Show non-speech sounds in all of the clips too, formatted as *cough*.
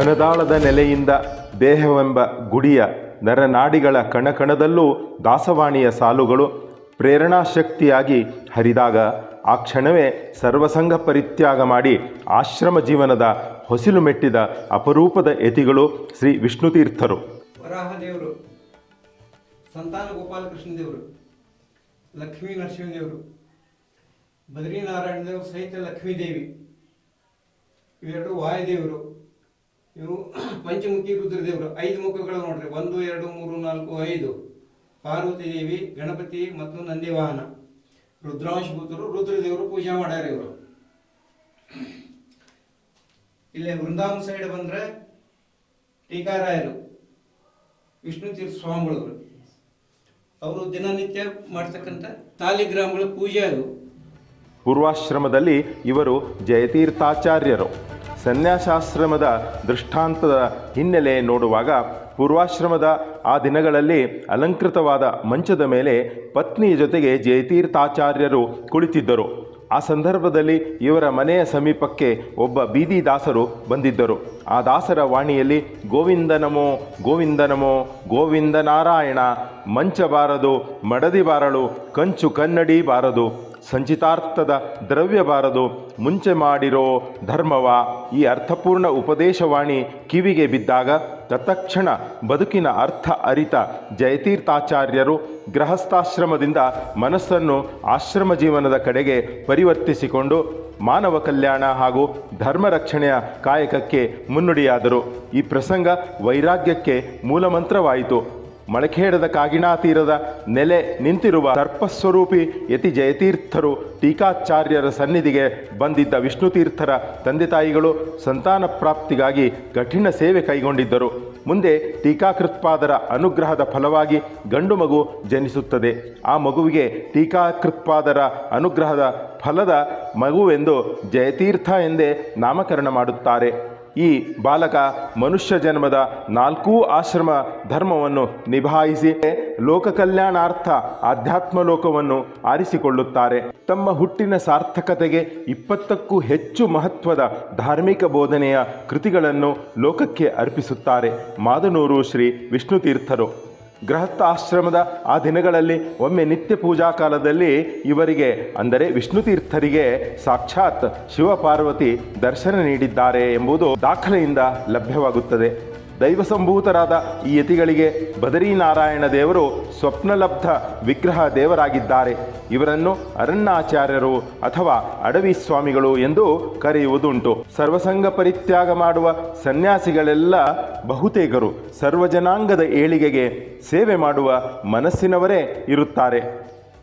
ಮನದಾಳದ ನೆಲೆಯಿಂದ ದೇಹವೆಂಬ ಗುಡಿಯ ನರನಾಡಿಗಳ ಕಣಕಣದಲ್ಲೂ ದಾಸವಾಣಿಯ ಸಾಲುಗಳು ಪ್ರೇರಣಾಶಕ್ತಿಯಾಗಿ ಹರಿದಾಗ ಆ ಕ್ಷಣವೇ ಸರ್ವಸಂಗ ಪರಿತ್ಯಾಗ ಮಾಡಿ ಆಶ್ರಮ ಜೀವನದ ಹೊಸಿಲು ಮೆಟ್ಟಿದ ಅಪರೂಪದ ಯತಿಗಳು ಶ್ರೀ ವಿಷ್ಣುತೀರ್ಥರು. ತೀರ್ಥರು ದೇವರು ಸಂತಾನ ಗೋಪಾಲಕೃಷ್ಣ ದೇವರು ಲಕ್ಷ್ಮೀ ನರಸಿಂಹದೇವರು ಬದ್ರಿನಾರಾಯಣ ದೇವರು ಸಹಿತ ಲಕ್ಷ್ಮೀ ದೇವಿ ಇವೆರಡು ವಾಯುದೇವರು. ಇವು *clears throat* ಪಂಚಮುಖಿ ರುದ್ರದೇವರು. ಐದು ಮುಖಗಳು ನೋಡ್ರಿ. ಒಂದು, ಎರಡು, ಮೂರು, ನಾಲ್ಕು, ಐದು. ಪಾರ್ವತಿ ದೇವಿ, ಗಣಪತಿ ಮತ್ತು ನಂದಿ ವಾಹನ ರುದ್ರಾಂಶಭೂತರು ರುದ್ರದೇವರು ಪೂಜೆ ಮಾಡ್ಯಾರ ಇವರು. *clears throat* ಇಲ್ಲೇ ವೃಂದಾವನ ಸೈಡ್ ಬಂದ್ರೆ ಟೀಕಾರಾಯರು, ವಿಷ್ಣು ತೀರ್ಥ ಸ್ವಾಮಿಗಳವರು. ಅವರು ದಿನನಿತ್ಯ ಮಾಡ್ತಕ್ಕಂಥ ತಾಲಿಗ್ರಾಮಗಳ ಪೂಜೆ ಅದು. ಪೂರ್ವಾಶ್ರಮದಲ್ಲಿ ಇವರು ಜಯತೀರ್ಥಾಚಾರ್ಯರು. ಸನ್ಯಾಸಾಶ್ರಮದ ದೃಷ್ಟಾಂತದ ಹಿನ್ನೆಲೆ ನೋಡುವಾಗ ಪೂರ್ವಾಶ್ರಮದ ಆ ದಿನಗಳಲ್ಲಿ ಅಲಂಕೃತವಾದ ಮಂಚದ ಮೇಲೆ ಪತ್ನಿಯ ಜೊತೆಗೆ ಜಯತೀರ್ಥಾಚಾರ್ಯರು ಕುಳಿತಿದ್ದರು. ಆ ಸಂದರ್ಭದಲ್ಲಿ ಇವರ ಮನೆಯ ಸಮೀಪಕ್ಕೆ ಒಬ್ಬ ಬೀದಿ ದಾಸರು ಬಂದಿದ್ದರು. ಆ ದಾಸರ ವಾಣಿಯಲ್ಲಿ, ಗೋವಿಂದ ನಮೋ ಗೋವಿಂದ ನಮೋ, ಗೋವಿಂದ ನಾರಾಯಣ, ಮಂಚ ಬಾರದು, ಮಡದಿ ಬಾರಳು, ಕಂಚು ಕನ್ನಡಿ ಬಾರದು ಸಂಚಿತಾರ್ಥದ ದ್ರವ್ಯ ಬಾರದು. ಮುಂಚೆ ಮಾಡಿರೋ ಧರ್ಮವ ಈ ಅರ್ಥಪೂರ್ಣ ಉಪದೇಶವಾಣಿ ಕಿವಿಗೆ ಬಿದ್ದಾಗ ತತ್ಕ್ಷಣ ಬದುಕಿನ ಅರ್ಥ ಅರಿತ ಜಯತೀರ್ಥಾಚಾರ್ಯರು ಗೃಹಸ್ಥಾಶ್ರಮದಿಂದ ಮನಸ್ಸನ್ನು ಆಶ್ರಮ ಜೀವನದ ಕಡೆಗೆ ಪರಿವರ್ತಿಸಿಕೊಂಡು ಮಾನವ ಕಲ್ಯಾಣ ಹಾಗೂ ಧರ್ಮ ರಕ್ಷಣೆಯ ಕಾಯಕಕ್ಕೆ ಮುನ್ನುಡಿಯಾದರು. ಈ ಪ್ರಸಂಗ ವೈರಾಗ್ಯಕ್ಕೆ ಮೂಲಮಂತ್ರವಾಯಿತು. ಮಳಖೇಡದ ಕಾಗಿಣಾ ತೀರದ ನೆಲೆ ನಿಂತಿರುವ ಸರ್ಪಸ್ವರೂಪಿ ಯತಿ ಜಯತೀರ್ಥರು ಟೀಕಾಚಾರ್ಯರ ಸನ್ನಿಧಿಗೆ ಬಂದಿದ್ದ ವಿಷ್ಣುತೀರ್ಥರ ತಂದೆ ತಾಯಿಗಳು ಸಂತಾನ ಪ್ರಾಪ್ತಿಗಾಗಿ ಕಠಿಣ ಸೇವೆ ಕೈಗೊಂಡಿದ್ದರು. ಮುಂದೆ ಟೀಕಾಕೃತ್ಪಾದರ ಅನುಗ್ರಹದ ಫಲವಾಗಿ ಗಂಡು ಮಗು ಜನಿಸುತ್ತದೆ. ಆ ಮಗುವಿಗೆ ಟೀಕಾಕೃತ್ಪಾದರ ಅನುಗ್ರಹದ ಫಲದ ಮಗುವೆಂದು ಜಯತೀರ್ಥ ಎಂದೇ ನಾಮಕರಣ ಮಾಡುತ್ತಾರೆ. ಈ ಬಾಲಕ ಮನುಷ್ಯ ಜನ್ಮದ ನಾಲ್ಕೂ ಆಶ್ರಮ ಧರ್ಮವನ್ನು ನಿಭಾಯಿಸಿ ಲೋಕ ಕಲ್ಯಾಣಾರ್ಥ ಆಧ್ಯಾತ್ಮ ಲೋಕವನ್ನು ಆರಿಸಿಕೊಳ್ಳುತ್ತಾರೆ. ತಮ್ಮ ಹುಟ್ಟಿನ ಸಾರ್ಥಕತೆಗೆ ಇಪ್ಪತ್ತಕ್ಕೂ ಹೆಚ್ಚು ಮಹತ್ವದ ಧಾರ್ಮಿಕ ಬೋಧನೆಯ ಕೃತಿಗಳನ್ನು ಲೋಕಕ್ಕೆ ಅರ್ಪಿಸುತ್ತಾರೆ. ಮಾದನೂರು ಶ್ರೀ ವಿಷ್ಣುತೀರ್ಥರು. ಗೃಹಸ್ಥ ಆಶ್ರಮದ ಆ ದಿನಗಳಲ್ಲಿ ಒಮ್ಮೆ ನಿತ್ಯ ಪೂಜಾ ಕಾಲದಲ್ಲಿ ಇವರಿಗೆ, ಅಂದರೆ ವಿಷ್ಣು ತೀರ್ಥರಿಗೆ ಸಾಕ್ಷಾತ್ ಶಿವಪಾರ್ವತಿ ದರ್ಶನ ನೀಡಿದ್ದಾರೆ ಎಂಬುದು ದಾಖಲೆಯಿಂದ ಲಭ್ಯವಾಗುತ್ತದೆ. ದೈವ ಸಂಭೂತರಾದ ಈ ಯತಿಗಳಿಗೆ ಬದರೀನಾರಾಯಣ ದೇವರು ಸ್ವಪ್ನಲಬ್ಧ ವಿಗ್ರಹ ದೇವರಾಗಿದ್ದಾರೆ. ಇವರನ್ನು ಅರಣ್ಯಾಚಾರ್ಯರು ಅಥವಾ ಅಡವಿ ಸ್ವಾಮಿಗಳು ಎಂದು ಕರೆಯುವುದುಂಟು. ಸರ್ವಸಂಗ ಪರಿತ್ಯಾಗ ಮಾಡುವ ಸನ್ಯಾಸಿಗಳೆಲ್ಲ ಬಹುತೇಕರು ಸರ್ವಜನಾಂಗದ ಏಳಿಗೆಗೆ ಸೇವೆ ಮಾಡುವ ಮನಸ್ಸಿನವರೇ ಇರುತ್ತಾರೆ.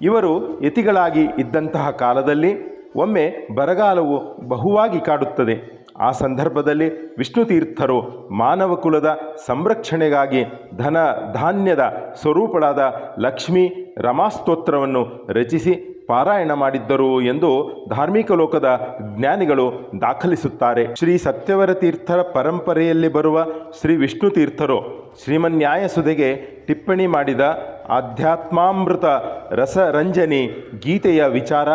ಇವರು ಯತಿಗಳಾಗಿ ಇದ್ದಂತಹ ಕಾಲದಲ್ಲಿ ಒಮ್ಮೆ ಬರಗಾಲವು ಬಹುವಾಗಿ ಕಾಡುತ್ತದೆ. ಆ ಸಂದರ್ಭದಲ್ಲಿ ವಿಷ್ಣುತೀರ್ಥರು ಮಾನವ ಕುಲದ ಸಂರಕ್ಷಣೆಗಾಗಿ ಧನ ಧಾನ್ಯದ ಸ್ವರೂಪಳಾದ ಲಕ್ಷ್ಮೀ ರಮಾಸ್ತೋತ್ರವನ್ನು ರಚಿಸಿ ಪಾರಾಯಣ ಮಾಡಿದ್ದರು ಎಂದು ಧಾರ್ಮಿಕ ಲೋಕದ ಜ್ಞಾನಿಗಳು ದಾಖಲಿಸುತ್ತಾರೆ. ಶ್ರೀ ಸತ್ಯವರ ತೀರ್ಥರ ಪರಂಪರೆಯಲ್ಲಿ ಬರುವ ಶ್ರೀ ವಿಷ್ಣು ತೀರ್ಥರು ಶ್ರೀಮನ್ಯಾಯ ಸುಧೆಗೆ ಟಿಪ್ಪಣಿ ಮಾಡಿದ ಆಧ್ಯಾತ್ಮಾಮೃತ ರಸರಂಜನಿ ಗೀತೆಯ ವಿಚಾರ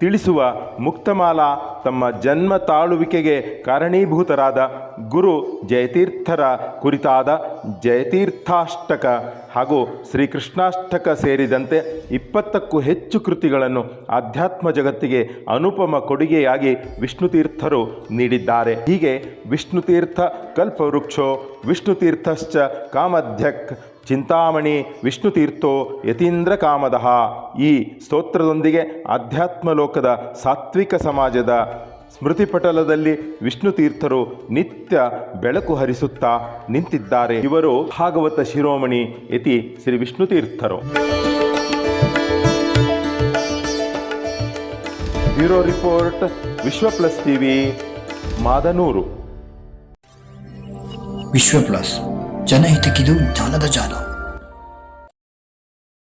ತಿಳಿಸುವ ಮುಕ್ತಮಾಲಾ ತಮ್ಮ ಜನ್ಮ ತಾಳುವಿಕೆಗೆ ಕಾರಣೀಭೂತರಾದ ಗುರು ಜಯತೀರ್ಥರ ಕುರಿತಾದ ಜಯತೀರ್ಥಾಷ್ಟಕ ಹಾಗೂ ಶ್ರೀಕೃಷ್ಣಾಷ್ಟಕ ಸೇರಿದಂತೆ ಇಪ್ಪತ್ತಕ್ಕೂ ಹೆಚ್ಚು ಕೃತಿಗಳನ್ನು ಆಧ್ಯಾತ್ಮ ಜಗತ್ತಿಗೆ ಅನುಪಮ ಕೊಡುಗೆಯಾಗಿ ವಿಷ್ಣುತೀರ್ಥರು ನೀಡಿದ್ದಾರೆ. ಹೀಗೆ ವಿಷ್ಣುತೀರ್ಥ ಕಲ್ಪವೃಕ್ಷೋ, ವಿಷ್ಣುತೀರ್ಥಶ್ಚ ಕಾಮಧ್ಯಕ್, ಚಿಂತಾಮಣಿ, ವಿಷ್ಣುತೀರ್ಥೋ, ಯತೀಂದ್ರ ಕಾಮದಹ ಈ ಸ್ತೋತ್ರದೊಂದಿಗೆ ಆಧ್ಯಾತ್ಮ ಲೋಕದ ಸಾತ್ವಿಕ ಸಮಾಜದ ಸ್ಮೃತಿಪಟಲದಲ್ಲಿ ವಿಷ್ಣುತೀರ್ಥರು ನಿತ್ಯ ಬೆಳಕು ಹರಿಸುತ್ತಾ ನಿಂತಿದ್ದಾರೆ. ಇವರು ಭಾಗವತ ಶಿರೋಮಣಿ ಯತಿ ಶ್ರೀ ವಿಷ್ಣು ತೀರ್ಥರು. Bureau report, Vishwa plus TV, Madanur. Vishwa plus, ಜನಹಿತಕ್ಕಿದು ಜಾಲದ ಜಾಲ.